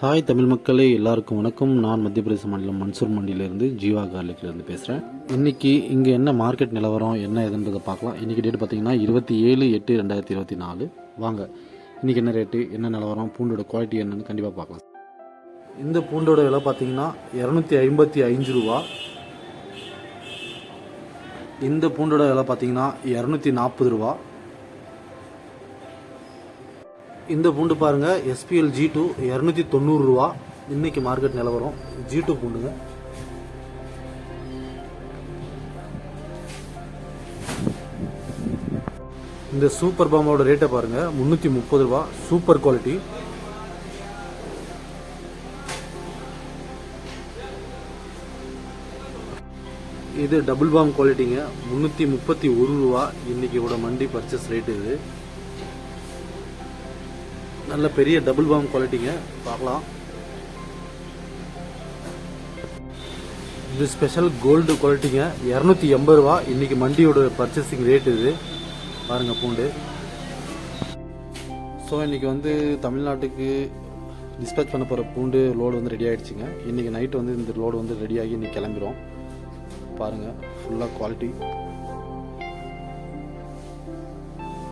Hi Tamil மக்களே எல்லாருக்கும் வணக்கம். நான் மத்திய பிரதேச மாநிலம் மன்சூர் மண்டியிலேருந்து ஜீவா கார்லிக்லேருந்து பேசுகிறேன் இன்றைக்கி இங்கே என்ன மார்க்கெட் நிலவரம் என்ன ஏதுன்றதை பார்க்கலாம். இன்றைக்கி டேட் பார்த்தீங்கன்னா இருபத்தி ஏழு எட்டு ரெண்டாயிரத்தி இருபத்தி நாலு. வாங்க இன்றைக்கி என்ன ரேட்டு என்ன நிலவரம் பூண்டோட குவாலிட்டி என்னன்னு கண்டிப்பாக பார்க்கலாம். இந்த பூண்டோட விலை பார்த்தீங்கன்னா இரநூத்தி ஐம்பத்தி அஞ்சு ரூபா. இந்த பூண்டோட விலை பார்த்தீங்கன்னா இரநூத்தி நாற்பது ரூபா. இந்த பூண்டு பாருங்கள் எஸ்பிஎல் ஜி டூ இரநூத்தி தொண்ணூறுரூவா இன்றைக்கி மார்க்கெட் நிலவரம். ஜி டூ பூண்டுங்க. இந்த சூப்பர் பாம்போட ரேட்டை பாருங்கள் முந்நூற்றி முப்பது ரூபா. சூப்பர் குவாலிட்டி இது டபுள் பாம் குவாலிட்டிங்க முந்நூற்றி முப்பத்தி ஒரு ரூபா. இன்றைக்கி கூட மண்டி பர்ச்சேஸ் ரேட்டு இது. நல்ல பெரிய டபுள் பாம் குவாலிட்டிங்க பார்க்கலாம். இது ஸ்பெஷல் கோல்டு குவாலிட்டிங்க இரநூத்தி எண்பது ரூபா. இன்னைக்கு மண்டியோட பர்ச்சேசிங் ரேட் இது. பாருங்க பூண்டு. ஸோ இன்னைக்கு வந்து தமிழ்நாட்டுக்கு டிஸ்பேச் பண்ண போகிற பூண்டு லோடு வந்து ரெடி ஆகிடுச்சிங்க இன்னைக்கு நைட் வந்து இந்த லோடு வந்து ரெடியாகி இன்னைக்கு கிளம்பிரும். பாருங்கள் ஃபுல்லாக குவாலிட்டி